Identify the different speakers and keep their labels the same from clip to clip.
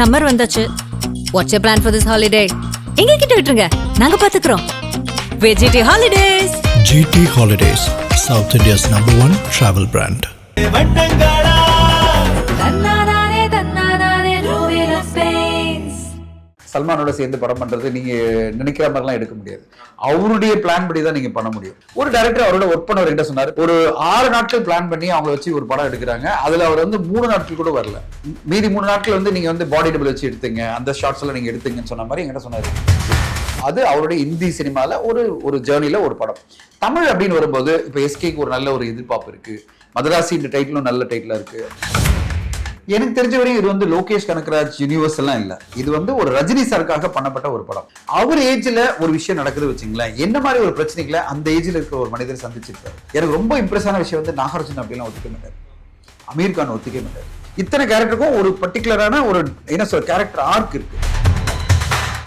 Speaker 1: Summer வந்தாச்சு. What's you plan for this holiday எங்க கிட்ட விட்டுருங்க. நாங்க பாத்துக்கிறோம். வெஜிடி holidays
Speaker 2: GT Holidays, South India's number one travel brand.
Speaker 3: சல்மானோட சேர்ந்து படம் பண்றது நீங்க நினைக்கிற மாதிரிலாம் எடுக்க முடியாது. அவருடைய பிளான் படி தான் நீங்க பண்ண முடியும். ஒரு டைரக்டர் அவரோட ஒர்க் பண்ணவர் என்ன சொன்னார் ஒரு ஆறு நாட்கள் பிளான் பண்ணி அவங்கள வச்சு ஒரு படம் எடுக்கிறாங்க. அதுல அவர் வந்து மூணு நாட்கள் கூட வரல. மீதி மூணு நாட்கள் வந்து நீங்க வந்து பாடி டபுள் வச்சு எடுத்துங்க அந்த ஷார்ட்ஸ் எல்லாம் நீங்க எடுத்துங்கன்னு சொன்ன மாதிரி என்கிட்ட சொன்னாரு. அது அவருடைய இந்தி சினிமாவில் ஒரு ஒரு ஜேர்னியில் ஒரு படம். தமிழ் அப்படின்னு வரும்போது இப்போ எஸ்கேக்கு ஒரு நல்ல ஒரு எதிர்பார்ப்பு இருக்கு. மதராசின்ற டைட்டிலும் நல்ல டைட்டிலாக இருக்குது எனக்கு தெரிஞ்ச வரையும் இது வந்து லோகேஷ் கனகராஜ் யூனிவர்ஸ் எல்லாம் இல்ல. இது வந்து ஒரு ரஜினி சாருக்காக பண்ணப்பட்ட ஒரு படம். அவர் ஏஜ்ல ஒரு விஷயம் நடக்குது வச்சுங்களேன். என்ன மாதிரி ஒரு பிரச்சனைகளை அந்த ஏஜ்ல இருக்கிற ஒரு மனிதர் சந்திச்சிருக்காரு? எனக்கு ரொம்ப இம்ப்ரெஸ் விஷயம் வந்து நாகார்ஜுன் அப்படிலாம் ஒத்துக்க மாட்டார். அமீர் கான் ஒத்துக்க மாட்டார். இத்தனை கேரக்டருக்கும் ஒரு பர்டிகுலரான ஒரு என்ன சொல்ற கேரக்டர் ஆர்க் இருக்கு.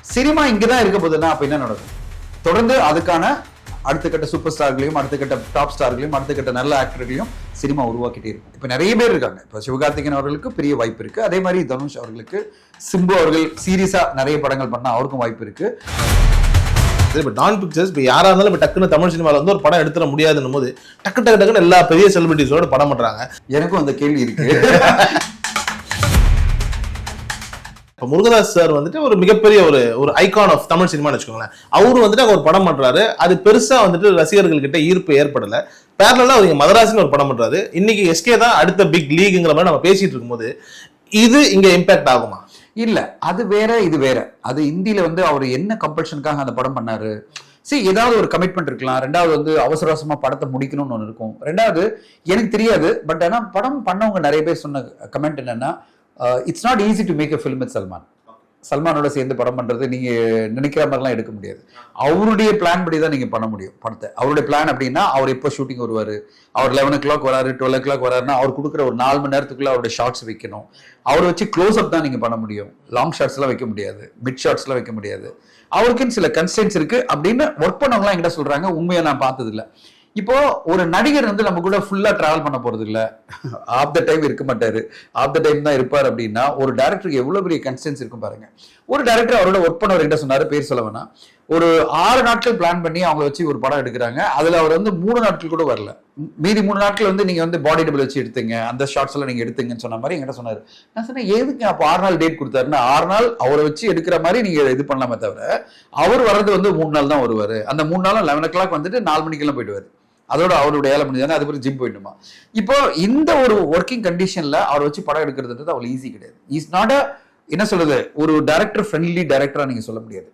Speaker 3: சினிமா இங்கதான் இருக்க போதுன்னா அப்ப என்ன நடக்கும்? தொடர்ந்து அதுக்கான அடுத்த கட்ட சூப்பர் ஸ்டார்களையும் அடுத்த கட்ட டாப் ஸ்டார்களையும் அடுத்த கட்ட நல்ல ஆக்டர்களையும் சினிமா உருவாக்கிட்டே இருக்கும். இப்போ நிறைய பேர் இருக்காங்க. இப்போ சிவகார்த்திகேயன் அவர்களுக்கு பெரிய வாய்ப்பு இருக்கு. அதே மாதிரி தனுஷ் அவர்களுக்கு சிம்பு அவர்கள் சீரியஸா நிறைய படங்கள் பண்ணா அவருக்கும் வாய்ப்பு இருக்கு.
Speaker 4: இப்போ டான் பிக்சர்ஸ் இப்போ யாரா இருந்தாலும் இப்போ டக்குன்னு தமிழ் சினிமாவில் வந்து ஒரு படம் எடுத்துட முடியாதுன்னும் போது டக்கு டக்கு டக்குன்னு எல்லா பெரிய செலிபிரிட்டிஸோட படம் பண்றாங்க.
Speaker 3: எனக்கும் அந்த கேள்வி இருக்கு.
Speaker 4: இப்போ முருகதாஸ் சார் வந்துட்டு ஒரு மிகப்பெரிய ஒரு ஒரு ஐகான் ஆஃப் தமிழ் சினிமான்னு வச்சுக்கோங்களேன். அவரு வந்துட்டு அவர் ஒரு படம் பண்றாரு. அது பெருசா வந்துட்டு ரசிகர்கள் கிட்ட ஈர்ப்பு ஏற்படலை. பேரலா அவர் மதராசின்னு ஒரு படம் பண்ணுறாரு இன்னைக்கு எஸ்கே தான் அடுத்த பிக் லீக்ங்கிற மாதிரி நம்ம பேசிட்டு இருக்கும்போது இது இங்க இம்பாக்ட் ஆகுமா?
Speaker 3: இல்ல அது வேற இது வேற. அது இந்தியில வந்து அவர் என்ன கம்பல்ஷனுக்காக அந்த படம் பண்ணாரு? சரி ஏதாவது ஒரு கமிட்மெண்ட் இருக்கலாம். ரெண்டாவது வந்து அவசர அவசரமா படத்தை முடிக்கணும்னு ஒன்று இருக்கும். ரெண்டாவது எனக்கு தெரியாது பட் ஆனால் படம் பண்ணவங்க நிறைய பேர் சொன்ன கமெண்ட் என்னன்னா it's not easy to make a film with Salman சல்மானோட சேர்ந்து படம் பண்றது நீங்க நினைக்கிற மாதிரிலாம் எடுக்க முடியாது. அவருடைய பிளான் படி தான் நீங்க பண்ண முடியும் படத்தை அவருடைய பிளான் அப்படின்னா அவர் எப்போ ஷூட்டிங் வருவாரு? அவர் லெவன் ஓ கிளாக் வராரு டுவெல் ஓ கிளாக் வராருன்னா அவர் கொடுக்குற ஒரு நாலு மணி நேரத்துக்குள்ள அவருடைய ஷார்ட்ஸ் வைக்கணும். அவரை வச்சு க்ளோஸ் அப் தான் நீங்க பண்ண முடியும். லாங் ஷார்ட்ஸ்லாம் வைக்க முடியாது மிட் ஷார்ட்ஸ்லாம் வைக்க முடியாது. அவருக்குன்னு சில கன்ஸ்டன்ஸ் இருக்கு அப்படின்னு ஒர்க் பண்ணவங்களாம் என்கிட்ட சொல்றாங்க. உண்மையா நான் பார்த்தது இல்ல இப்போ ஒரு நடிகர் வந்து நம்ம கூட ஃபுல்லா டிராவல் பண்ண போறது இல்ல. ஆஃப் த டைம் இருக்க மாட்டாரு. ஆஃப் த டைம் தான் இருப்பார் அப்படின்னா ஒரு டேரக்டருக்கு எவ்வளவு பெரிய கன்ஸ்டன்ஸ் இருக்கும் பாருங்க. ஒரு டேரக்டர் அவரோட ஒர்க் பண்ணவர் கிட்ட சொன்னாரு பேர் சொல்ல ஒரு ஆறு நாட்கள் பிளான் பண்ணி அவங்க வச்சு ஒரு படம் எடுக்கிறாங்க. அதுல அவர் வந்து மூணு நாட்கள் கூட வரல. மீதி மூணு நாட்கள் வந்து நீங்க வந்து பாடி டபுள் வச்சு எடுத்துங்க. அந்த ஷார்ட்ஸ் எல்லாம் நீங்க எடுத்துங்கன்னு சொன்ன மாதிரி என்கிட்ட சொன்னாரு. நான் சொன்னேன் எதுக்கு அப்போ ஆறு நாள் டேட் கொடுத்தாருன்னா ஆறு நாள் அவரை வச்சு எடுக்கிற மாதிரி நீங்க இது பண்ணலாமே தவிர அவர் வர்றது வந்து மூணு நாள் தான் வருவாரு. அந்த மூணு நாளும் லெவன் ஓ கிளாக் வந்துட்டு நாலு மணிக்கெல்லாம் போயிடுவாரு. அதோட அவருடைய வேலை முடிஞ்சாங்க அதுக்கப்புறம் ஜிம் போயிடுமா இப்போ இந்த ஒரு ஒர்க்கிங் கண்டிஷன்ல அவர் வச்சு படம் எடுக்கிறதுன்றது அவ்வளவு ஈஸி கிடையாது. இஸ் நாட் அ என்ன சொல்றது? ஒரு டைரக்டர் ஃப்ரெண்ட்லி டைரக்டரா நீங்க சொல்ல முடியாது.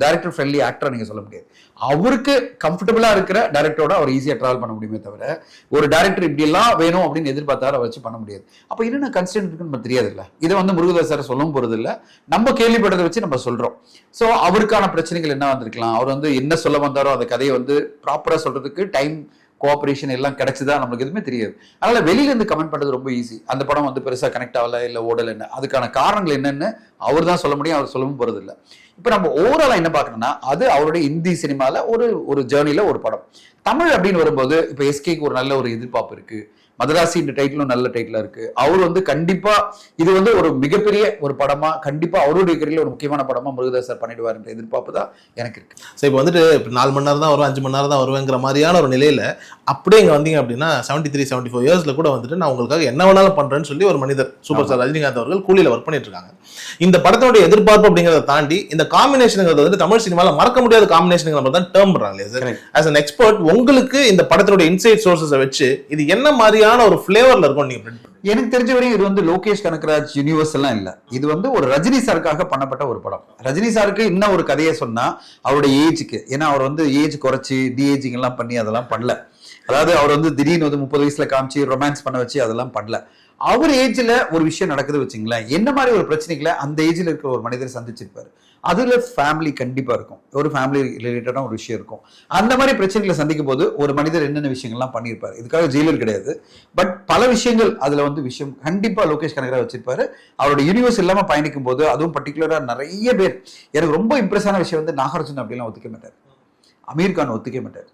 Speaker 3: டேரக்டர் ஃப்ரெண்ட்லி ஆக்டராக நீங்கள் சொல்ல முடியாது. அவருக்கு கம்ஃபர்டபுளாக இருக்கிற டேரக்டரோட அவர் ஈஸியாக ட்ராவல் பண்ண முடியுமே தவிர ஒரு டைரக்டர் இப்படியெல்லாம் வேணும் அப்படின்னு எதிர்பார்த்தாரு வச்சு பண்ண முடியாது. அப்போ என்னென்ன கன்ஸ்டன்ட் இருக்குன்னு நமக்கு தெரியாது இல்லை இதை வந்து முருகதாஸ் சார் சொல்லவும் போகிறது இல்லை நம்ம கேள்விப்பட்டதை வச்சு நம்ம சொல்கிறோம் ஸோ அவருக்கான பிரச்சனைகள் என்ன வந்திருக்கலாம்? அவர் வந்து என்ன சொல்ல வந்தாரோ அந்த கதையை வந்து ப்ராப்பராக சொல்கிறதுக்கு டைம் கோஆப்ரேஷன் எல்லாம் கிடைச்சதா நம்மளுக்கு எதுவுமே தெரியாது. அதனால வெளியில இருந்து கமெண்ட் பண்றது ரொம்ப ஈஸி அந்த படம் வந்து பெருசா கனெக்ட் ஆகல இல்ல ஓடல என்ன. அதுக்கான காரணங்கள் என்னன்னு அவர் தான் சொல்ல முடியும் அவர் சொல்லவும் போறது இல்ல. இப்ப நம்ம ஓவராலா என்ன பார்க்கணும்னா அது அவருடைய இந்தி சினிமால ஒரு ஒரு ஜேர்னில ஒரு படம். தமிழ் அப்படின்னு வரும்போது இப்ப எஸ்கேக்கு ஒரு நல்ல ஒரு எதிர்பார்ப்பு இருக்கு. மதராசின்ற டைட்டிலும் நல்ல டைட்டிலா இருக்கு. அவர் வந்து கண்டிப்பா இது வந்து ஒரு மிகப்பெரிய ஒரு படமா கண்டிப்பா அவருடைய கரியர்ல ஒரு முக்கியமான படமா முருகதாஸ் சார் பண்ணிடுவாருன்ற எதிர்பார்ப்பு தான் எனக்கு இருக்கு.
Speaker 4: ஸோ இப்போ வந்துட்டு இப்போ நாலு மணி நேரம் தான் வரும் அஞ்சு மணி நேரம் தான் வருவேங்கிற மாதிரியான ஒரு நிலையில அப்படியே இங்க வந்தீங்க அப்படின்னா செவன்டி த்ரீ செவன்டி ஃபோர் இயர்ஸ்ல கூட வந்துட்டு நான் உங்களுக்காக என்ன வேணாலும் பண்றேன்னு சொல்லி ஒரு மனிதர் சூப்பர் ஸ்டார் ரஜினிகாந்த் அவர்கள் கூலியில ஒர்க் பண்ணிட்டு இருக்காங்க. இந்த படத்தினுடைய எதிர்பார்ப்பு அப்படிங்கிறத தாண்டி இந்த காம்பினேஷனுங்கிறது வந்து தமிழ் சினிமால மறக்க முடியாத காம்பினேஷன் நம்ம தான் டேர்ம் பண்றாங்க இல்லையா சார். ஆஸ் அன் எக்ஸ்பர்ட் உங்களுக்கு இந்த படத்தினுடைய இன்சைட் சோர்சஸை வச்சு இது என்ன மாதிரியான ஒரு ஃபிளேவர்ல இருக்கும் நீங்க
Speaker 3: எனக்கு தெரிஞ்ச வரையும் இது வந்து லோகேஷ் கனகராஜ் யூனிவர்ஸ் எல்லாம் இல்ல. இது வந்து ஒரு ரஜினி சாருக்காக பண்ணப்பட்ட ஒரு படம். ரஜினி சாருக்கு இன்னும் ஒரு கதையை சொன்னா அவருடைய ஏஜுக்கு ஏன்னா அவர் வந்து ஏஜ் குறைச்சி டி ஏஜிங் எல்லாம் பண்ணி அதெல்லாம் பண்ணல. அதாவது அவர் வந்து திடீர்னு வந்து முப்பது வயசுல காமிச்சு ரொமான்ஸ் பண்ண வச்சு அதெல்லாம் பண்ணல. அவர் ஏஜ்ல ஒரு விஷயம் நடக்குது வச்சுங்களேன் என்ன மாதிரி ஒரு பிரச்சனைகளை அந்த ஏஜ்ல இருக்கிற ஒரு மனிதர் சந்திச்சிருப்பாரு? அதில் ஃபேமிலி கண்டிப்பாக இருக்கும். ஒரு ஃபேமிலி ரிலேட்டடான ஒரு விஷயம் இருக்கும். அந்த மாதிரி பிரச்சனைகளை சந்திக்கும் போது ஒரு மனிதர் என்னென்ன விஷயங்கள்லாம் பண்ணியிருப்பார்? இதுக்காக ஜெயிலர் கிடையாது. பட் பல விஷயங்கள் அதில் வந்து விஷயம் கண்டிப்பாக லோகேஷ் கனகராஜ் வச்சிருப்பாரு. அவரோட யூனிவர்ஸ் இல்லாமல் பயணிக்கும் போது அதுவும் பர்டிகுலராக நிறைய பேர் எனக்கு ரொம்ப இம்ப்ரெஸ்ஸான விஷயம் வந்து நாகார்ஜுன் அப்படிலாம் ஒத்துக்க மாட்டார். அமீர் கான் ஒத்துக்க மாட்டார்.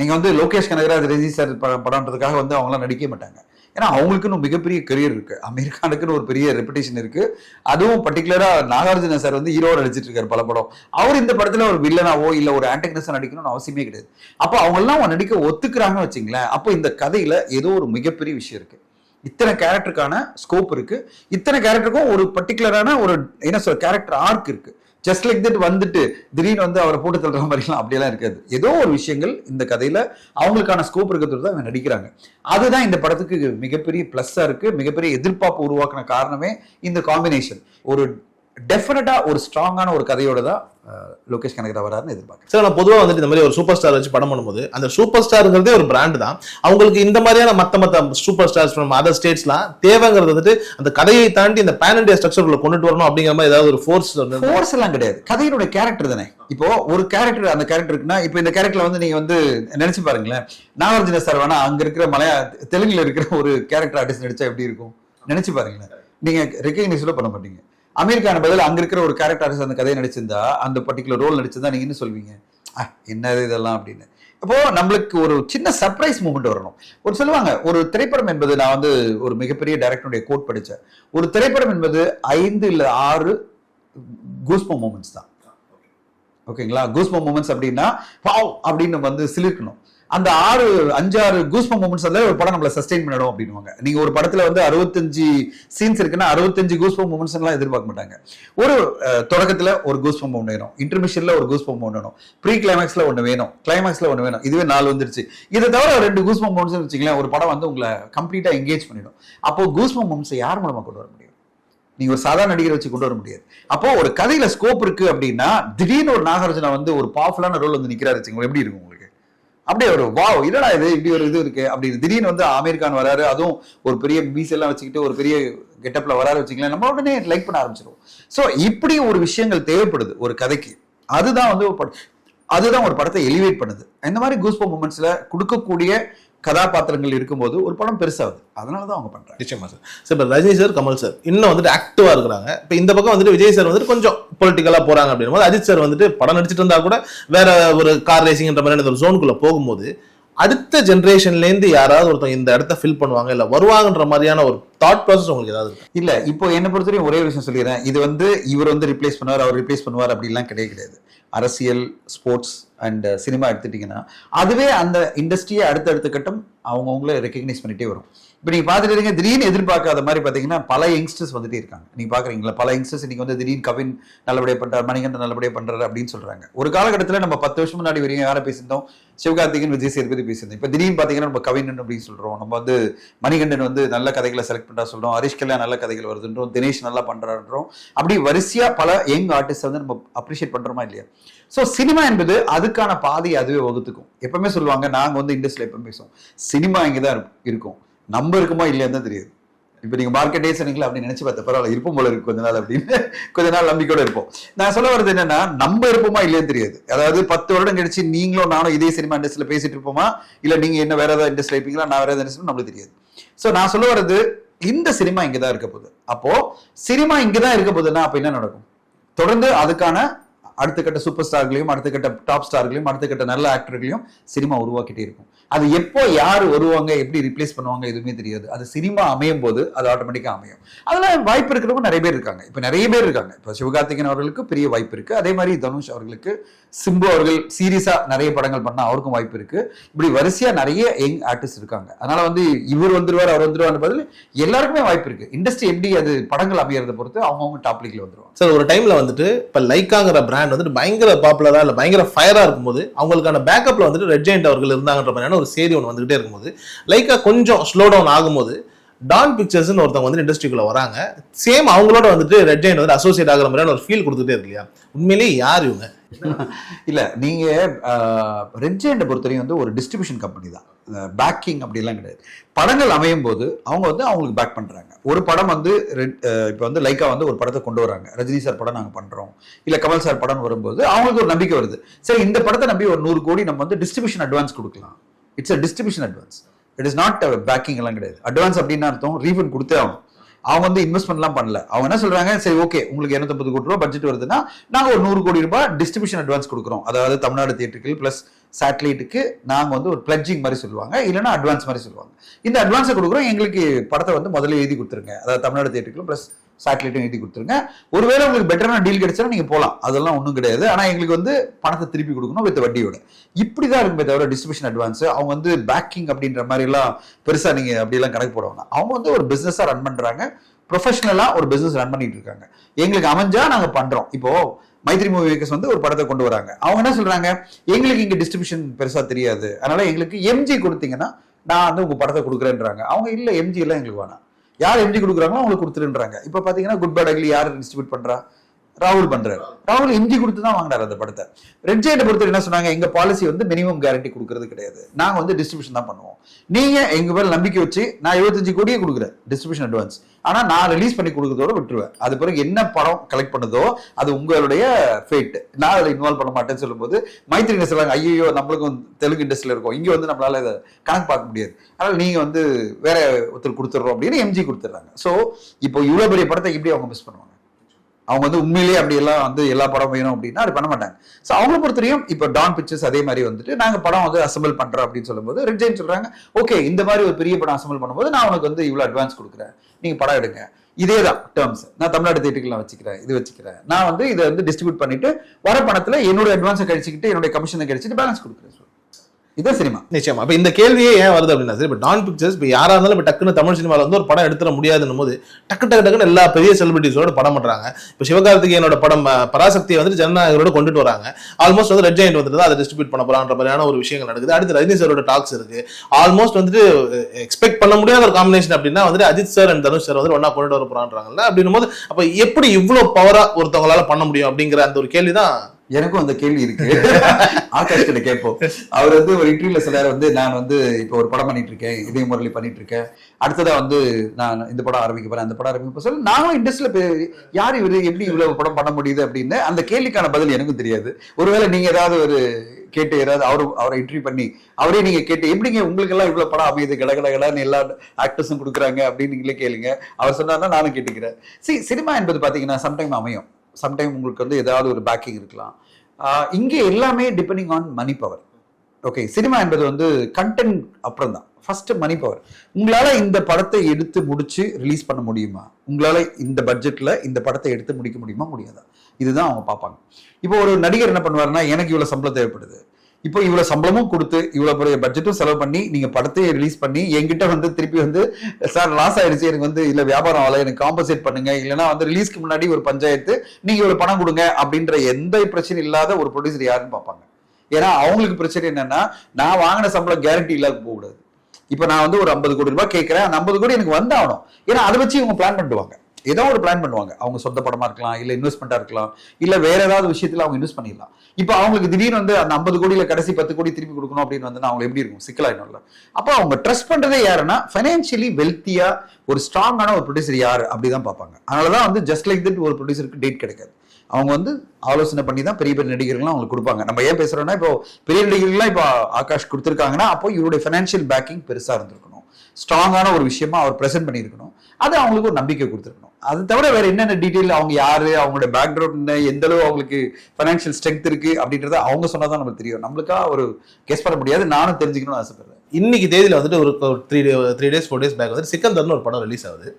Speaker 3: நீங்கள் வந்து லோகேஷ் கனகராஜ் ரஜினி சார் படம்ன்றதுக்காக வந்து அவங்களாம் நடிக்க மாட்டாங்க. ஏன்னா அவங்களுக்குன்னு மிகப்பெரிய கெரியர் இருக்கு. அமெரிக்கானுக்குன்னு ஒரு பெரிய ரெப்புடேஷன் இருக்கு. அதுவும் பர்டிகுலரா நாகார்ஜுன சார் வந்து ஹீரோட நடிச்சிட்டு இருக்காரு பல படம். அவர் இந்த படத்துல ஒரு வில்லனாவோ இல்ல ஒரு ஆன்டகனிஸ்டா நடிக்கணும்னு அவசியமே கிடையாது. அப்போ அவங்க எல்லாம் நடிக்க ஒத்துக்கிறாங்கன்னு வச்சுங்களேன் அப்போ இந்த கதையில ஏதோ ஒரு மிகப்பெரிய விஷயம் இருக்கு. இத்தனை கேரக்டருக்கான ஸ்கோப் இருக்கு. இத்தனை கேரக்டருக்கும் ஒரு பர்டிகுலரான ஒரு என்ன சொல்ற கேரக்டர் ஆர்க் இருக்கு. ஜஸ்ட் லைக் தட் வந்துட்டு திடீர்னு வந்து அவரை போட்டு தள்ளுற மாதிரிலாம் அப்படியெல்லாம் இருக்காது. ஏதோ ஒரு விஷயங்கள் இந்த கதையில அவங்களுக்கான ஸ்கோப் இருக்கிறது தான் இவங்க நடிக்கிறாங்க. அதுதான் இந்த படத்துக்கு மிகப்பெரிய ப்ளஸ்ஸாக இருக்கு. மிகப்பெரிய எதிர்பார்ப்பு உருவாக்குன காரணமே இந்த காம்பினேஷன் ஒரு டெஃபினட்டா ஒரு ஸ்ட்ராங்கான ஒரு கதையோட தான் லோகேஷ் கனகரா வராருன்னு எதிர்பார்க்கிறேன்.
Speaker 4: சார் நான் பொதுவாக வந்துட்டு இந்த மாதிரி ஒரு சூப்பர் ஸ்டார் வச்சு படம் பண்ணும்போது அந்த சூப்பர் ஸ்டாருங்கிறதே ஒரு பிராண்ட் தான். அவங்களுக்கு இந்த மாதிரியான மத்த மத்த சூப்பர் ஸ்டார்ஸ் ஃப்ரம் அதர் ஸ்டேட்ஸ்லாம் தேவைங்கிறது வந்துட்டு அந்த கதையை தாண்டி இந்த பேன் இண்டியா ஸ்ட்ரக்சருக்குள்ள கொண்டுட்டு வரணும் அப்படிங்கிற மாதிரி ஏதாவது ஒரு ஃபோர்ஸ்
Speaker 3: ஃபோர்ஸ் எல்லாம் கிடையாது. கதையினுடைய கேரக்டர் தானே. இப்போ ஒரு கேரக்டர் அந்த கேரக்டர் இருக்குன்னா இப்போ இந்த கேரக்டர்ல வந்து நீங்க வந்து நினைச்சு பாருங்களேன். நாகார்ஜுன சார் வேணா அங்க இருக்கிற மலையா தெலுங்குல இருக்கிற ஒரு கேரக்டர் ஆர்டிஸ்ட் நடிச்சா எப்படி இருக்கும்? நினைச்சு பாருங்களேன். நீங்க ரெக்கக்னைஸ் பண்ண மாட்டீங்க. அமீர்கான பதில் அங்க இருக்கிற ஒரு கேரக்டர் அந்த கதையை நடிச்சிருந்தா அந்த பர்டிகுலர் ரோல் நடிச்சிருந்தா நீங்க என்ன சொல்வீங்க? என்னது இதெல்லாம்? அப்படின்னு. அப்போ நம்மளுக்கு ஒரு சின்ன சர்ப்ரைஸ் மூமெண்ட் வரணும். ஒரு சொல்லுவாங்க ஒரு திரைப்படம் என்பது நான் வந்து ஒரு மிகப்பெரிய டைரக்டருடைய கோட் படித்தேன் ஒரு திரைப்படம் என்பது ஐந்து இல்லை ஆறு கூஸ்மோ மூமெண்ட்ஸ் தான். ஓகேங்களா? கூஸ்மோ மூமெண்ட்ஸ் அப்படின்னா பாவ்! அப்படின்னு வந்து சிலிர்க்கணும். அந்த ஆறு அஞ்சாறு கூஸ்பம் மூமெண்ட்ஸ் வந்து ஒரு படம் நம்மளை சஸ்டெயின் பண்ணிடும் அப்படின்னுவாங்க. நீங்க ஒரு படத்துல வந்து அறுபத்தஞ்சு சீன்ஸ் இருக்குன்னா அறுபத்தஞ்சு கூஸ்பம் மூமெண்ட்ஸ் எல்லாம் எதிர்பார்க்க மாட்டாங்க. ஒரு தொடக்கத்துல ஒரு கூஸ்பம் மூமெண்ட் வேணும். இன்டர்மிஷன்ல ஒரு கூஸ்பம் மூமெண்ட் வேணும். ப்ரீ கிளைமேக்ஸ்ல ஒன்று வேணும். கிளைமேக்ஸ்ல ஒன்று வேணும். இதுவே நாலு வந்துருச்சு. இதை தவிர ரெண்டு கூஸ்பம் மூமெண்ட்ஸ் வச்சுக்கலாம் ஒரு படம் வந்து உங்களை கம்ப்ளீட்டா எங்கேஜ் பண்ணிடும். அப்போ கூஸ்பம் மூமெண்ட்ஸை யார் மூலமா கொண்டு வர முடியும்? நீங்க ஒரு சாதாரண நடிகரை வச்சு கொண்டு வர முடியாது. அப்போ ஒரு கதையில ஸ்கோப் இருக்கு அப்படின்னா திடீர்னு ஒரு நாகார்ஜுனா வந்து ஒரு பவர்ஃபுல்லான ரோல் வந்து நிக்கிறாரு எப்படி இருக்கும் உங்களுக்கு? அப்படியே ஒரு வாவ் இல்லடா இது? இப்படி ஒரு இது இருக்கு. அப்படின்னு திடீர்னு வந்து ஆமீர் வராரு. அதுவும் ஒரு பெரிய மீஸ் எல்லாம் வச்சுக்கிட்டு ஒரு பெரிய கெட்டப்ல வராரு வச்சுக்கலாம் நம்ம உடனே லைக் பண்ண ஆரம்பிச்சிருவோம். சோ இப்படி ஒரு விஷயங்கள் தேவைப்படுது ஒரு கதைக்கு. அதுதான் வந்து அதுதான் ஒரு படத்தை எலிவேட் பண்ணுது. இந்த மாதிரி கூஸ்போ மூமெண்ட்ஸ்ல கொடுக்கக்கூடிய கதாபாத்திரங்கள் இருக்கும்போது ஒரு படம் பெருசாகுது. அதனால தான் அவங்க பண்றாங்க.
Speaker 4: நிச்சயமா சார் சார் இப்போ ரஜினி சார் கமல் சார் இன்னும் வந்துட்டு ஆக்டிவா இருக்கிறாங்க. இப்போ இந்த பக்கம் வந்துட்டு விஜய் சார் வந்துட்டு கொஞ்சம் பொலிட்டிக்கலா போறாங்க அப்படின்னும் போது அஜித் சார் வந்துட்டு படம் நடிச்சிட்டு இருந்தா கூட வேற ஒரு கார் ரேசிங்ன்ற மாதிரி ஒரு ஜோனுக்குள்ள போகும்போது அடுத்த ஜென்ரேஷன்லேருந்து யாராவது ஒருத்தவங்க இந்த இடத்த ஃபில் பண்ணுவாங்க இல்லை வருவாங்கன்ற மாதிரியான ஒரு தாட் ப்ராசஸ் உங்களுக்கு ஏதாவது இருக்கு?
Speaker 3: இல்ல இப்போ என்ன பொறுத்தவரையும் ஒரே ஒரு விஷயம் சொல்லிடுறேன். இது வந்து இவர் வந்து ரிப்ளேஸ் பண்ணுவார் அவர் ரிப்ளேஸ் பண்ணுவார் அப்படிலாம் கிடையாது கிடையாது. அரசியல் ஸ்போர்ட்ஸ் அண்ட் சினிமா uh, எடுத்துட்டிங்கன்னா அதுவே அந்த இண்டஸ்ட்ரியை அடுத்தடுத்த கட்டம் அவங்கவுங்கள ரெக்கக்னைஸ் பண்ணிட்டே வரும். இப்போ நீங்க பார்த்துட்டு இருக்கீங்க திடீர்னு எதிர்பார்க்காத மாதிரி பார்த்தீங்கன்னா பல யங்ஸ்டர்ஸ் வந்துட்டே இருக்காங்க. நீங்க பார்க்குறீங்களா? பல யங்ஸ்டர்ஸ் இன்றைக்கி வந்து திடீர்னு கவின் நல்லபடியாக பண்றாரு மணிகண்டன் நல்லபடியாக பண்ணுறாரு அப்படின்னு சொல்கிறாங்க ஒரு காலகட்டத்தில் நம்ம பத்து வருஷம் முன்னாடி வரையும் யாரை பேசியிருந்தோம்? சிவகார்த்திகன் விஜய் சேதுபதி பேசியிருந்தோம். இப்போ திடீர்னு பார்த்தீங்கன்னா நம்ம கவின் அப்படின்னு சொல்கிறோம் நம்ம வந்து மணிகண்டன் வந்து நல்ல கதைகளை செலக்ட் பண்ணுறா சொல்கிறோம் ஹரிஷ் கல்யாண் நல்ல கதைகள் வருதுன்றோம். தினேஷ் நல்லா பண்ணுறான்றோம் அப்படி வரிசையா பல யங் ஆர்டிஸ்ட் வந்து நம்ம அப்ரிஷியேட் பண்ணுறோமா இல்லையா? ஸோ சினிமா என்பது அதுக்கான பாதையை அதுவே வகுத்துக்கும். எப்பவுமே சொல்லுவாங்க நாங்கள் வந்து இண்டஸ்ட்ரியில் எப்போ பேசுவோம். சினிமா இங்கே தான் இருக்கும். நம்ம இருக்குமா இல்லையான்னு தான் தெரியாது. இப்போ நீங்கள் மார்க்கெட்டே சொன்னீங்களா அப்படின்னு நினச்சி பார்த்த பரவாயில்ல இருப்போம் போல இருக்கு கொஞ்ச நாள் அப்படின்னு. கொஞ்ச நாள் நம்பிக்கையோட இருப்போம். நான் சொல்ல வர்றது என்னன்னா நம்ம இருப்போமா இல்லையான்னு தெரியாது. அதாவது பத்து வருடம் கழிச்சு நீங்களும் நானும் இதே சினிமா இண்டஸ்ட்ரியில் பேசிட்டு இருப்போமா? இல்லை நீங்கள் என்ன வேற ஏதாவது இண்டஸ்ட்ரியில் இருப்பீங்களா? நான் வேற ஏதாவது இண்டஸ்ட்ரி நம்மளுக்கு தெரியாது. ஸோ நான் சொல்ல வர்றது இந்த சினிமா இங்கே தான் இருக்க போகுது. அப்போ சினிமா இங்கே தான் இருக்க போகுதுன்னா அப்போ என்ன நடக்கும்? தொடர்ந்து அதுக்கான அடுத்த கட்ட சூப்பர் ஸ்டார்களையும் அடுத்த கட்ட டாப் ஸ்டார்களையும் அடுத்த கட்ட நல்ல ஆக்டர்களையும் சினிமா உருவாக்கிட்டே இருக்கும். அது எப்போ யார் வருவாங்க எப்படி ரிப்ளேஸ் பண்ணுவாங்க எதுவுமே தெரியாது. அது சினிமா அமையும் போது அது ஆட்டோமேட்டிக்காக அமையும். அதுல வாய்ப்பு இருக்கிறவங்க நிறைய பேர் இருக்காங்க. இப்போ நிறைய பேர் இருக்காங்க. இப்போ சிவகார்த்திகேயன் அவர்களுக்கு பெரிய வாய்ப்பு இருக்கு. அதே மாதிரி தனுஷ் அவர்களுக்கு சிம்பு அவர்கள் சீரியஸா நிறைய படங்கள் பண்ணா அவருக்கும் வாய்ப்பு இருக்கு. இப்படி வரிசையா நிறைய யங் ஆர்டிஸ்ட் இருக்காங்க. அதனால வந்து இவர் வந்துருவார் அவர் வந்துருவார் பதில் எல்லாருக்குமே வாய்ப்பு இருக்கு. இண்டஸ்ட்ரி எப்படி அது படங்கள் அமையறத பொறுத்து அவங்கவுங்க டாப் லீக்ல வந்துருவாங்க.
Speaker 4: சார் ஒரு டைம்ல வந்துட்டு இப்போ லைக்காங்கிற பிராண்ட் வந்துட்டு பயங்கர பாப்புலரா இல்லை பயங்கர ஃபயராக இருக்கும்போது அவங்களுக்கான பேக்கப்ல வந்துட்டு ரெட் ஜெயிண்ட் அவர்கள் இருந்தாங்கன்ற மாதிரியான ஒரு செய்தி ஒன்று வந்துகிட்டே இருக்கும்போது லைக்கா கொஞ்சம் ஸ்லோ டவுன் ஆகும்போது டான் பிக்சர்ஸ்னு ஒருத்தவங்க வந்து இண்டஸ்ட்ரிக்குள்ள வராங்க. சேம் அவங்களோட வந்துட்டு ரெட் ஜெயின் வந்து அசோசியேட் ஆகிற மாதிரியான ஒரு ஃபீல் கொடுத்துட்டே இருக்கு இல்லையா? உண்மையிலேயே யார் இவங்க?
Speaker 3: இல்ல நீங்க ரெட் ஜெயண்டை பொறுத்தவரையும் வந்து ஒரு டிஸ்ட்ரிபியூஷன் கம்பெனி தான். பேக்கிங் அப்படிலாம் கிடையாது. படங்கள் அமையும் போது அவங்க வந்து அவங்களுக்கு பேக் பண்றாங்க. ஒரு படம் வந்து ரெட்- இப்போ இப்ப வந்து லைக்கா வந்து ஒரு படத்தை கொண்டு வராங்க. ரஜினி சார் படம் நாங்க பண்றோம். இல்ல கமல் சார் படம் வரும்போது அவங்களுக்கு ஒரு நம்பிக்கை வருது. சரி இந்த படத்தை நம்பி ஒரு நூறு கோடி நம்ம வந்து டிஸ்ட்ரிபியூஷன் அட்வான்ஸ் கொடுக்கலாம். It's a distribution advance it is not backing எல்லாம் கிடையாது. அட்வான்ஸ் அப்படின்னு அர்த்தம் ரீஃபண்ட் கொடுத்தே ஆகும் அவங்க வந்து இன்வெஸ்ட்மெண்ட்லாம் பண்ணல. அவங்க என்ன சொல்றாங்க? சரி ஓகே உங்களுக்கு 250 கோடி ரூபா பட்ஜெட் வருதுன்னா நாங்கள் ஒரு நூறு கோடி ரூபாய் டிஸ்ட்ரிபியூஷன் அட்வான்ஸ் கொடுக்குறோம். அதாவது தமிழ்நாடு தியேட்டருக்கு பிளஸ் சேட்டலைட்டுக்கு நாங்கள் வந்து ஒரு பிளட்ஜிங் மாதிரி சொல்லுவாங்க. இல்லைன்னா அட்வான்ஸ் மாதிரி சொல்லுவாங்க. இந்த அட்வான்ஸை கொடுக்குறோம். எங்களுக்கு படத்தை வந்து முதல்ல எழுதி கொடுத்துருங்க. அதாவது தமிழ்நாடு தியேட்டருக்கு பிளஸ் சேட்டலைட்டும் எழுதி கொடுத்துருங்க. ஒருவேளை உங்களுக்கு பெட்டரான டீல் கிடைச்சா நீங்கள் போகலாம் அதெல்லாம் ஒன்றும் கிடையாது. ஆனால் எங்களுக்கு வந்து பணத்தை திருப்பி கொடுக்கணும் வித் வட்டியோட. இப்படிதான் இருக்குமே தவிர டிஸ்ட்ரிபியூஷன் அட்வான்ஸ் அவங்க வந்து பேக்கிங் அப்படின்ற மாதிரிலாம் பெருசாக நீங்கள் அப்படிலாம் கணக்கு போடுவாங்க அவங்க வந்து ஒரு பிஸ்னஸாக ரன் பண்ணுறாங்க ப்ரொஃபஷனலாக ஒரு பிஸ்னஸ் ரன் பண்ணிட்டு இருக்காங்க. எங்களுக்கு அமைஞ்சா நாங்கள் பண்ணுறோம் இப்போ மைத்ரி மூவி மேக்கர்ஸ் வந்து ஒரு படத்தை கொண்டு வராங்க. அவங்க என்ன சொல்கிறாங்க எங்களுக்கு இங்கே டிஸ்ட்ரிபியூஷன் பெருசாக தெரியாது. அதனால் எங்களுக்கு எம்ஜி கொடுத்தீங்கன்னா நான் வந்து உங்கள் படத்தை கொடுக்குறேன்றாங்க. அவங்க இல்லை எம்ஜி எல்லாம் எங்களுக்கு வேணாம். யார் எழுதி கொடுக்குறாங்களோ அவங்களுக்கு கொடுத்துருன்றாங்க. இப்போ பார்த்தீங்கன்னா குட் பேட் அக்லி யார் டிஸ்ட்ரிபியூட் பண்றா? ராகுல் பண்றாரு. ராகுல் எம்ஜி கொடுத்து தான் வாங்கினார் அந்த படத்தை. ரெட் ஜெயிட்டை பொறுத்தவரை என்ன சொன்னாங்க? எங்க பாலிசி வந்து மினிமம் கேரண்டி கொடுக்கறது கிடையாது. நாங்க வந்து டிஸ்ட்ரிபியூஷன் தான் பண்ணுவோம். நீங்க எங்க மேல நம்பிக்கை வச்சு நான் 75 கோடியே கொடுக்குறேன் டிஸ்ட்ரிபியூஷன் அட்வான்ஸ் ஆனா நான் ரிலீஸ் பண்ணி கொடுக்கறதோட விட்டுருவேன். அது பிறகு என்ன படம் கலெக்ட் பண்ணுதோ அது உங்களுடைய ஃபேட் நான் அதில் இன்வால்வ் பண்ண மாட்டேன்னு சொல்லும்போது மைத்ரி என்ன சொல்றாங்க? ஐயோ நம்மளுக்கும் தெலுங்கு இண்டஸ்ட்ரியில் இருக்கும். இங்கே வந்து நம்மளால இதை கணக்கு பார்க்க முடியாது. அதனால நீங்க வந்து வேற ஒருத்தர் கொடுத்துட்றோம் அப்படின்னு எம்ஜி கொடுத்துட்றாங்க. ஸோ இப்போ இவ்வளோ பெரிய படத்தை இப்படி அவங்க மிஸ் பண்ணுவாங்க? அவங்க வந்து உண்மையிலேயே அப்படி எல்லாம் வந்து எல்லா படம் வேணும் அப்படின்னா அது பண்ண மாட்டாங்க. ஸோ அவங்கள பொறுத்தவரையும் இப்போ டான் பிக்சர்ஸ் அதே மாதிரி வந்துட்டு நாங்கள் படம் வந்து அசம்பிள் பண்ணுறோம் அப்படின்னு சொல்லும்போது ரெட் ஜெயின் ஓகே இந்த மாதிரி ஒரு பெரிய படம் அசம்பிள் பண்ணும்போது நான் உனக்கு வந்து இவ்வளோ அட்வான்ஸ் கொடுக்குறேன். நீங்கள் படம் எடுங்க. இதே தான் டேர்ம்ஸ் நான் தமிழ்நாடு தேட்டருக்குலாம் வச்சுக்கிறேன் இது வச்சுக்கிறேன். நான் வந்து இதை வந்து டிஸ்ட்ரிபியூட் பண்ணிட்டு வர பணத்தில் என்னோட அட்வான்ஸை கழிச்சிக்கிட்டு என்னுடைய கமிஷனை கழிச்சிட்டு பேலன்ஸ் கொடுக்குறேன் இதான் சினிமா.
Speaker 4: நிச்சயமா. அப்ப இந்த கேள்வியே ஏன் வருது அப்படின்னா சார் இப்போ டான் பிக்சர்ஸ் இப்போ யாரா இருந்தாலும் இப்போ டக்குன்னு தமிழ் சினிமாவில் வந்து ஒரு படம் எடுத்துட முடியாதுன்னு போது டக்கு டக்கு டக்குன்னு எல்லா பெரிய செலிபிரிட்டிஸோட படம் பண்றாங்க. இப்போ சிவகார்த்திகேயனோட படம் பராசக்தியை வந்து ஜனநாயகரோட கொண்டுட்டு வராங்க. ஆல்மோஸ்ட் வந்து ரெட் ஜெயிண்ட் வந்துட்டு அதை டிஸ்ட்ரிபியூட் பண்ண போறான்ற மாதிரியான ஒரு விஷயங்கள் நடக்குது. அடுத்து ரஜினி சாரோட டாக்ஸ் இருக்கு. ஆல்மோஸ்ட் வந்துட்டு எக்ஸ்பெக்ட் பண்ண முடியாத ஒரு காம்பினேஷன் அப்படின்னா வந்துட்டு Ajith sir and Dhanush sir வந்து ஒன்னா கொண்டுட்டு வர போறான்றாங்கல்ல அப்படின்னும் போது அப்ப எப்படி இவ்வளவு பவரா ஒருத்தவங்களால பண்ண முடியும் அப்படிங்கிற அந்த ஒரு கேள்வி தான்
Speaker 3: எனக்கும் அந்த கேள்வி இருக்கு. ஆகாஷ் கிட்ட கேட்போம். அவர் வந்து ஒரு இன்டர்வியூல சிலர் வந்து நான் வந்து இப்போ ஒரு படம் பண்ணிட்டு இருக்கேன். இதே முரளி பண்ணிட்டு இருக்கேன். அடுத்ததா வந்து நான் இந்த படம் ஆரம்பிக்க போறேன். அந்த படம் ஆரம்பிக்க போறேன் சொல்லி நானும் இண்டஸ்ட்ரியில யார் இவர்? எப்படி இவ்வளவு படம் பண்ண முடியுது? அப்படின்னு அந்த கேள்விக்கான பதில் எனக்கும் தெரியாது. ஒருவேளை நீங்க ஏதாவது ஒரு கேட்டு ஏதாவது அவரு அவரை இன்டர்வியூ பண்ணி அவரே நீங்க கேட்டு எப்படிங்க உங்களுக்கு எல்லாம் இவ்வளவு படம் அமையுது? கட கட எல்லா ஆக்டர்ஸும் கொடுக்குறாங்க. அப்படின்னு நீங்களே கேளுங்க. அவர் சொன்னார்னா நானும் கேட்டுக்கிறேன். சரி சினிமா என்பது பாத்தீங்கன்னா சம்டைம் அமையும். சம்டைம் உங்களுக்கு வந்து ஏதாவது ஒரு பேக்கிங் இருக்கலாம். இங்கே எல்லாமே depending on money power okay cinema என்பது வந்து கண்டென்ட் அப்புறம் தான் ஃபர்ஸ்ட் மணி பவர் உங்களால இந்த படத்தை எடுத்து முடிச்சு ரிலீஸ் பண்ண முடியுமா? உங்களால இந்த பட்ஜெட்ல இந்த படத்தை எடுத்து முடிக்க முடியுமா? முடியாதா? இதுதான் அவங்க பார்ப்பாங்க. இப்போ ஒரு நடிகர் என்ன பண்ணுவாருன்னா எனக்கு இவ்வளவு சம்பளம் தேவைப்படுது. இப்போ இவ்வளவு சம்பளமும் கொடுத்து இவ்வளவு பெரிய பட்ஜெட்டும் செலவு பண்ணி நீங்க படத்தையே ரிலீஸ் பண்ணி என்கிட்ட வந்து திருப்பி வந்து சார் லாஸ் ஆயிடுச்சு எனக்கு வந்து இல்ல வியாபாரம் ஆகலை எனக்கு காம்பன்சேட் பண்ணுங்க. இல்லைன்னா வந்து ரிலீஸ்க்கு முன்னாடி ஒரு பஞ்சாயத்து நீங்க இவ்வளவு பணம் கொடுங்க. அப்படின்ற எந்த பிரச்சனை இல்லாத ஒரு ப்ரொடியூசர் யாருன்னு பார்ப்பாங்க. ஏன்னா அவங்களுக்கு பிரச்சனை என்னன்னா நான் வாங்கின சம்பளம் கேரண்டி இல்லாத போகக்கூடாது. இப்போ நான் வந்து ஒரு ஐம்பது கோடி ரூபாய் கேட்குறேன் அந்த ஐம்பது கோடி எனக்கு வந்தாகணும். ஏன்னா அதை வச்சு இவங்க பிளான் பண்ணுவாங்க ஏதோ ஒரு பிளான் பண்ணுவாங்க. அவங்க சொந்த படமா இருக்கலாம் இல்ல இன்வெஸ்ட்மெண்ட்டா இருக்கலாம் இல்ல வேற ஏதாவது விஷயத்துல அவங்க இன்வெஸ்ட் பண்ணிடலாம். இப்போ அவங்களுக்கு திடீர்னு வந்து அந்த ஐம்பது கோடியில கடைசி பத்து கோடி திருப்பி கொடுக்கணும் அப்படின்னு வந்து அவங்க எப்படி இருக்கும்? சிக்கலாயிடும்ல அப்போ அவங்க ட்ரஸ்ட் பண்றதே யாருன்னா ஃபைனான்சியலி வெல்த்தியா ஒரு ஸ்ட்ராங்கான ஒரு ப்ரொடியூசர் யாரு அப்படிதான் பார்ப்பாங்க. அதனாலதான் வந்து ஜஸ்ட் லைக் தட் ஒரு ப்ரொடியூசருக்கு டேட் கிடைக்காது. அவங்க வந்து ஆலோசனை பண்ணி தான் பெரிய பெரிய நடிகர்கள்லாம் அவங்களுக்கு கொடுப்பாங்க. நம்ம ஏன் பேசுறோம்னா இப்போ பெரிய நடிகர்கள்லாம் இப்போ ஆகாஷ் கொடுத்துருக்காங்கன்னா அப்போ இவருடைய ஃபினான்ஷியல் பேக்கிங் பெருசா இருந்திருக்கணும். ஸ்ட்ராங்கான ஒரு விஷயமா அவர் ப்ரெசென்ட் பண்ணியிருக்கணும். அது அவங்களுக்கு ஒரு நம்பிக்கை கொடுத்துருக்கணும். அது தவிர வேற என்னென்ன டீட்டெயில் அவங்க யாரு அவங்களோட பேக்ரவுண்ட் என்ன எந்த அளவு அவங்களுக்கு ஃபைனான்ஷியல் ஸ்ட்ரென்த் இருக்கு அப்படின்றத அவங்க சொன்னாதான் நமக்கு தெரியும். நம்மளுக்கா ஒரு கெஸ் பண்ண முடியாது. நானும் தெரிஞ்சுக்கணும்னு ஆசைப்படுறேன்.
Speaker 4: இன்னைக்கு தேதியில் வந்துட்டு ஒரு three three days four days back வந்து சிக்கந்தர்னு ஒரு படம் ரிலீஸ் ஆகுது.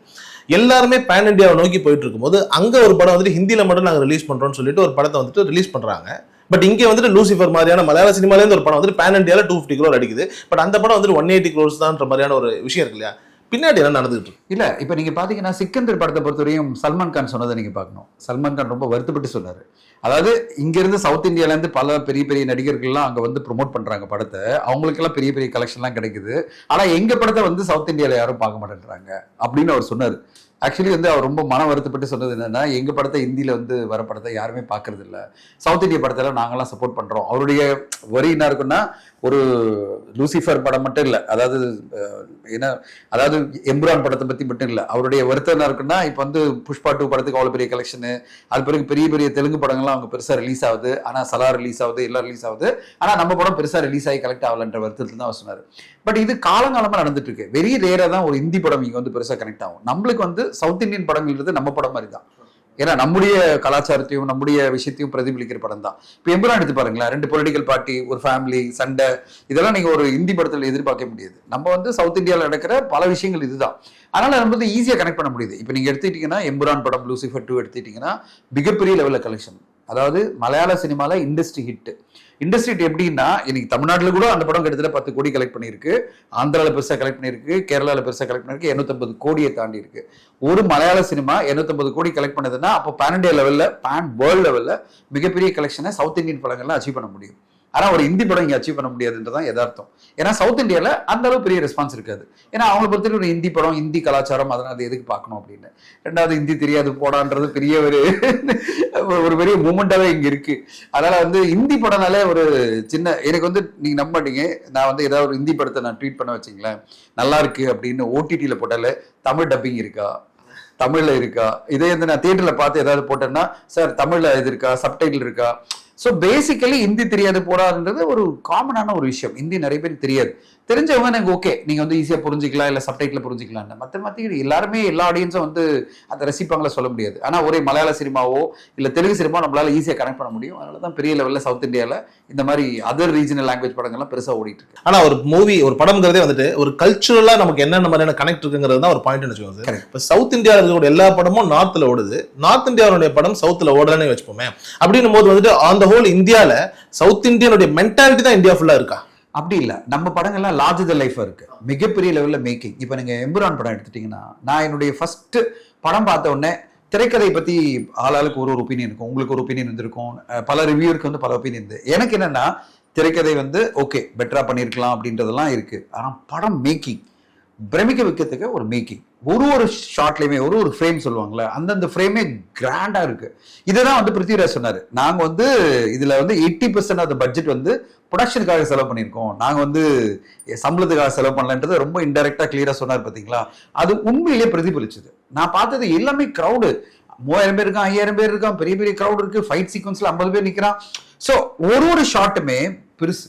Speaker 4: எல்லாருமே பேன் இண்டியாவை நோக்கி போயிட்டு இருக்கும்போது அங்க ஒரு படம் வந்துட்டு ஹிந்தியில மட்டும் நாங்கள் ரிலீஸ் பண்றோம்னு சொல்லிட்டு ஒரு படத்தை வந்துட்டு ரிலீஸ் பண்றாங்க. பட் இங்கே வந்துட்டு லூசிஃபர் மாதிரியான மலையாள சினிமாலேருந்து ஒரு படம் வந்துட்டு பேன் இண்டியாவில் டூ ஃபிஃப்டி க்ரோர் அடிக்குது. பட் அந்த படம் வந்துட்டு ஒன் எயிட்டி க்ரோர்ஸ் தான்ற மாதிரியான ஒரு விஷயம் இருக்கு இல்லையா? பின்னாடி என்ன நடந்துகிட்டு இருக்கு.
Speaker 3: இல்லை இப்போ நீங்கள் பார்த்தீங்கன்னா சிக்கந்தர் படத்தை பொறுத்தவரையும் சல்மான் கான் சொன்னதை நீங்கள் பார்க்கணும். சல்மான் கான் ரொம்ப வருத்தப்பட்டு சொன்னார். அதாவது இங்கேருந்து சவுத் இந்தியாவிலேருந்து பல பெரிய பெரிய நடிகர்கள்லாம் அங்கே வந்து ப்ரோமோட் பண்ணுறாங்க படத்தை. அவங்களுக்கெல்லாம் பெரிய பெரிய கலெக்ஷன்லாம் கிடைக்குது. ஆனால் எங்கள் படத்தை வந்து சவுத் இந்தியாவில் யாரும் பார்க்க மாட்டேன்றாங்க அப்படின்னு அவர் சொன்னார். ஆக்சுவலி வந்து அவர் ரொம்ப மன வருத்தப்பட்டு சொன்னது என்னன்னா எங்க படத்தை ஹிந்தியில வந்து வர படத்தை யாருமே பார்க்கறது இல்லை. சவுத் இந்திய படத்தை நாங்களாம் சப்போர்ட் பண்றோம். அவருடைய வரி என்ன இருக்குன்னா ஒரு லூசிஃபர் படம் மட்டும் இல்லை. அதாவது ஏன்னா அதாவது எம்புரான் படத்தை பற்றி மட்டும் இல்லை. அவருடைய வருத்தம் என்ன இருக்குன்னா இப்போ வந்து புஷ்பா டூ படத்துக்கு அவ்வளோ பெரிய கலெக்ஷனு அது பிறகு பெரிய பெரிய தெலுங்கு படங்கள்லாம் அவங்க பெருசாக ரிலீஸ் ஆகுது. ஆனால் சலா ரிலீஸ் ஆகுது எல்லாம் ரிலீஸ் ஆகுது. ஆனால் நம்ம படம் பெருசாக ரிலீஸ் ஆகி கலெக்ட் ஆகலன்ற வருத்தத்தில் தான் அவர் பட் இது காலங்காலமாக நடந்துட்டு இருக்கு. வெரி ரேராக தான் ஒரு ஹிந்தி படம் இங்கே வந்து பெருசாக கனெக்ட் ஆகும். நம்மளுக்கு வந்து சவுத் இந்தியன் படங்கள்ன்றது நம்ம படம் மாதிரி தான். ஏன்னா நம்முடைய கலாச்சாரத்தையும் நம்முடைய விஷயத்தையும் பிரதிபலிக்கிற படம் தான் இப்போ எம்புரான் எடுத்து பாருங்களேன் ரெண்டு பொலிட்டிக்கல் பார்ட்டி ஒரு ஃபேமிலி சண்டை இதெல்லாம் நீங்கள் ஒரு இந்தி படத்தில் எதிர்பார்க்க முடியாது. நம்ம வந்து சவுத் இந்தியாவில் நடக்கிற பல விஷயங்கள் இதுதான். அதனால் நம்ம வந்து ஈஸியாக கனெக்ட் பண்ண முடியுது. இப்போ நீங்கள் எடுத்துக்கிட்டீங்கன்னா எம்புரான் படம் லூசிஃபர் டூ எடுத்துக்கிட்டிங்கன்னா மிகப்பெரிய லெவலில் கலெக்ஷன் அதாவது மலையாள சினிமாவில் இண்டஸ்ட்ரி ஹிட்டு இண்டஸ்ட்ரி எப்படின்னா இன்னைக்கு தமிழ்நாட்டில் கூட அந்த படம் கிட்டத்தட்ட பத்து கோடி கலெக்ட் பண்ணியிருக்கு. ஆந்திராவில் பெருசாக கலெக்ட் பண்ணியிருக்கு. கேரளாவில் பெருசாக கலெக்ட் பண்ணியிருக்கு. எண்ணூத்தம்பது கோடியை தாண்டி இருக்கு. ஒரு மலையாள சினிமா எண்ணூத்தம்பது கோடி கலெக்ட் பண்ணதுன்னா அப்போ பேன் இண்டியா லெவலில் பேன் வேர்ல்டு லெவலில் மிகப்பெரிய கலெக்ஷனை சவுத் இந்தியன் படங்கள்லாம் அச்சீவ் பண்ண முடியும். ஆனால் ஒரு இந்தி படம் இங்கே அச்சீவ் பண்ண முடியாதுன்றதான் எதார்த்தம் ஏன்னா சவுத் இந்தியாவில் அந்த அளவு பெரிய ரெஸ்பான்ஸ் இருக்காது. ஏன்னா அவங்களை பொறுத்தவரை ஒரு ஹிந்தி படம் இந்தி கலாச்சாரம் அதெல்லாம் அது எதுக்கு பார்க்கணும் அப்படின்னு. ரெண்டாவது ஹிந்தி தெரியாது போடான்றது பெரிய ஒரு ஒரு பெரிய மூமெண்ட்டாகவே இங்கே இருக்கு. அதனால வந்து ஹிந்தி படம்னாலே ஒரு சின்ன எனக்கு வந்து நீங்க நம்ப மாட்டீங்க. நான் வந்து ஏதாவது ஒரு ஹிந்தி படத்தை நான் ட்வீட் பண்ண வச்சிங்களேன். நல்லா இருக்கு அப்படின்னு ஓடிடியில் போட்டாலே தமிழ் டப்பிங் இருக்கா? தமிழ்ல இருக்கா? இதே வந்து நான் தியேட்டர்ல பார்த்து ஏதாவது போட்டேன்னா சார் தமிழ்ல இது இருக்கா? சப்டைட்டில் இருக்கா? ஸோ பேசிக்கலி ஹிந்தி தெரியாது போடாதுன்றது ஒரு காமனான ஒரு விஷயம். ஹிந்தி நிறைய பேருக்கு தெரியாது. தெரிஞ்சவங்க எனக்கு ஓகே நீங்க வந்து ஈஸியா புரிஞ்சுக்கலாம் இல்ல சப்டைட்டில் புரிஞ்சுக்கலாம் மற்ற மற்ற எல்லாருமே எல்லா ஆடியன்ஸும் வந்து அதை ரசிப்பாங்களா சொல்ல முடியாது. ஆனா ஒரே மலையாள சினிமாவோ இல்ல தெலுங்கு சினிமா நம்மளால ஈஸியா கனெக்ட் பண்ண முடியும். அதனால தான் பெரிய லெவல்ல சவுத் இந்தியால இந்த மாதிரி அதர் ரீஜனல் லாங்குவேஜ் படங்கள்லாம் பெருசா ஓடிட்டு இருக்கு.
Speaker 4: ஆனா ஒரு மூவி ஒரு படம்ங்கிறதே வந்துட்டு ஒரு கல்ச்சுரலா நமக்கு என்னென்ன மாதிரியான கனெக்ட் இருக்குங்கிறது தான் ஒரு பாயிண்ட் வச்சுக்கோங்க. இப்போ சவுத் இந்தியாவில் இருக்கக்கூடிய எல்லா படமும் நார்த்ல ஓடுது. நார்த் இந்தியாவுடைய படம் சவுத்துல ஓடலன்னு வச்சுப்போமே. அப்படின்னும் போது வந்துட்டு ஆன் த ஹோல் இந்தியால சவுத் இந்தியனுடைய மென்டாலிட்டி தான் இந்தியா ஃபுல்லா இருக்கா?
Speaker 3: அப்படி இல்லை. நம்ம படங்கள்லாம் லார்ஜ் த லைஃப் இருக்கு. மிகப்பெரிய லெவலில் மேக்கிங் இப்போ நீங்கள் எம்புரான் படம் எடுத்துட்டீங்கன்னா நான் என்னுடைய ஃபர்ஸ்ட் படம் பார்த்த உடனே திரைக்கதை பற்றி ஆளாளுக்கு ஒரு ஒரு ஒப்பீனியன் இருக்கும். உங்களுக்கு ஒரு ஒப்பீனியன் இருந்திருக்கும். பல ரிவ்யூருக்கு வந்து பல ஒப்பீனியன் இருந்து. எனக்கு என்னென்னா திரைக்கதை வந்து ஓகே பெட்டராக பண்ணியிருக்கலாம் அப்படின்றதெல்லாம் இருக்குது ஆனால் படம் மேக்கிங் பிரமிக்க வைக்கிறதுக்கு ஒரு மேக்கிங் ஒரு ஒரு ஷார்ட்லயுமே ஒரு ஒரு ஃப்ரேம் சொல்லுவாங்கள்ல அந்தந்த ஃப்ரேமே கிராண்டா இருக்கு. இதுதான் வந்து பிருத்திவிராஜ் சொன்னாரு. நாங்க வந்து இதுல வந்து எயிட்டி பர்சன்ட் ஆஃப் பட்ஜெட் வந்து ப்ரொடக்ஷனுக்காக செலவு பண்ணியிருக்கோம். நாங்க வந்து சம்பளத்துக்காக செலவு பண்ணலன்றது ரொம்ப இன்டெரக்டா கிளியரா சொன்னார் பாத்தீங்களா? அது உண்மையிலேயே பிரதிபலிச்சது. நான் பார்த்தது எல்லாமே க்ரௌடு மூவாயிரம் பேர் இருக்கான் ஐயாயிரம் பேர் இருக்கான் பெரிய பெரிய க்ரௌடு இருக்கு ஃபைட் சீக்வன்ஸ்ல ஐம்பது பேர் நிக்கிறான். ஸோ ஒரு ஒரு ஷாட்டுமே பெருசு.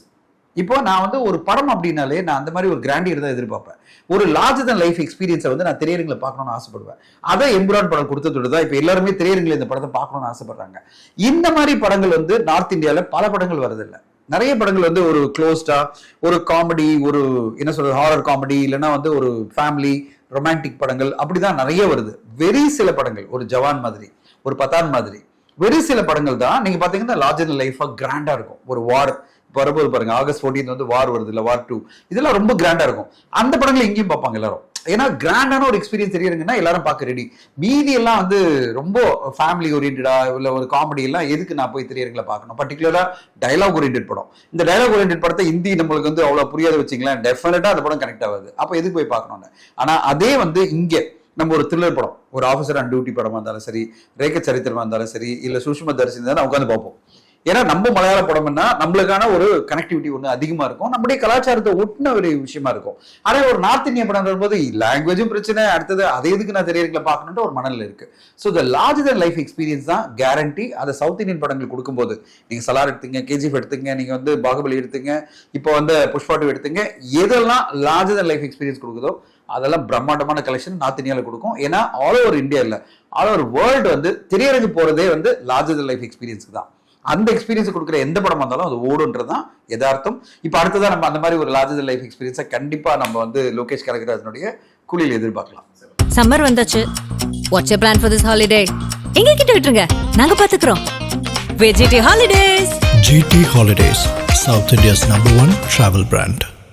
Speaker 3: இப்போ நான் வந்து ஒரு படம் அப்படின்னாலே நான் அந்த மாதிரி ஒரு கிராண்டியர் தான் எதிர்பார்ப்பேன். ஒரு லார்ஜ் தன் லைஃப் எக்ஸ்பீரியன்ஸை வந்து நான் திரையரங்களை பார்க்கணும்னு ஆசைப்படுவேன். அதை எம்புரான் படம் கொடுத்ததோடு தான் இப்போ எல்லாருமே திரையரங்கில் இந்த படத்தை பார்க்கணும்னு ஆசைப்படுறாங்க. இந்த மாதிரி படங்கள் வந்து நார்த் இந்தியாவில் பல படங்கள் வரதில்லை நிறைய படங்கள் வந்து ஒரு க்ளோஸ்டா ஒரு காமெடி ஒரு என்ன சொல்றது ஹாரர் காமெடி இல்லைன்னா வந்து ஒரு ஃபேமிலி ரொமான்டிக் படங்கள் அப்படிதான் நிறைய வருது. வெரி சில படங்கள் ஒரு ஜவான் மாதிரி ஒரு பத்தான் மாதிரி. வெரி சில படங்கள் தான் நீங்க பாத்தீங்கன்னா லார்ஜர் லைஃபா கிராண்டா இருக்கும். ஒரு வார் வரும்போது பாருங்க. ஆகஸ்ட் 14 வந்து வார் வருது இல்ல? வார் டூ இதெல்லாம் ரொம்ப கிராண்டா இருக்கும். அந்த படங்களை எங்கேயும் பார்ப்பாங்க எல்லாரும். ஏன்னா கிராண்டான ஒரு எக்ஸ்பீரியன்ஸ் தெரியுதுங்கன்னா எல்லாரும் பார்க்க ரெடி மீதி எல்லாம் வந்து ரொம்ப ஃபேமிலி ஓரியன்டா இல்லை ஒரு காமெடி எல்லாம் எதுக்கு நான் போய் திரையரங்களை பார்க்கணும்? பர்டிகுலரா டைலாக் ஓரியன்ட் படம். இந்த டைலாக் ஓரியன்ட் படத்தை ஹிந்தி நம்மளுக்கு வந்து அவ்வளோ புரியாத வச்சிங்களேன். டெஃபினட்டா அந்த படம் கனெக்ட் ஆகாது. அப்போ எதுக்கு போய் பார்க்கணும்னு? ஆனா அதே வந்து இங்கே நம்ம ஒரு த்ரில்லர் படம். ஒரு ஆஃபீஸர் அண்ட் டியூட்டி படமா இருந்தாலும் சரி ரேக்க சரித்திரமா இருந்தாலும் சரி இல்ல சுஷ்மா தரிசனம் தான் உட்காந்து பார்ப்போம். ஏன்னா நம்ம மலையாள படம்னா நம்மளுக்கான ஒரு கனெக்டிவிட்டி ஒன்று அதிகமாக இருக்கும். நம்முடைய கலாச்சாரத்தை ஒட்டின ஒரு விஷயமா இருக்கும். ஆனால் ஒரு நார்த் இந்திய படம் போது லாங்குவேஜும் பிரச்சனை அடுத்தது அதை எதுக்கு நான் தெரியறதுல பார்க்கணுன்ற ஒரு மனநிலை இருக்கு. ஸோ இந்த லார்ஜ் தன் லைஃப் எக்ஸ்பீரியன்ஸ் தான் கேரண்டி அதை சவுத் இந்தியன் படங்கள் கொடுக்கும்போது. நீங்கள் சலார் எடுத்துங்க கேஜிஎஃப் எடுத்துங்க நீங்கள் வந்து பாகுபலி எடுத்துங்க இப்போ வந்து புஷ்பாட்டு எடுத்துங்க எதெல்லாம் லார்ஜ் தன் லைஃப் எக்ஸ்பீரியன்ஸ் கொடுக்குதோ அதெல்லாம் பிரம்மாண்டமான கலெக்ஷன் நார்த் இந்தியாவில் கொடுக்கும். ஏன்னா ஆல் ஓவர் இந்தியா இல்லை ஆல் ஓவர் வேர்ல்டு வந்து திரையரங்கு போகிறதே வந்து லார்ஜர் லைஃப் எக்ஸ்பீரியன்ஸ் தான். அந்த எக்ஸ்பீரியன்ஸ் கொடுக்குற எந்த படமா இருந்தாலும் அது ஓடுன்றது தான் யதார்த்தம். இப்போ அடுத்ததான் நம்ம அந்த மாதிரி ஒரு லார்ஜர் லைஃப் எக்ஸ்பீரியன்ஸை கண்டிப்பா நம்ம வந்து லோகேஷ் கனகராஜனுடைய குழியில் எதிர்பார்க்கலாம்.
Speaker 1: சம்மர் வந்தாச்சு. What's you plan for this holiday எங்க கிட்ட விட்டுருங்க. நாங்க பாத்துக்கிறோம். வெஜிடி Holidays
Speaker 2: GT Holidays, South India's number one travel brand.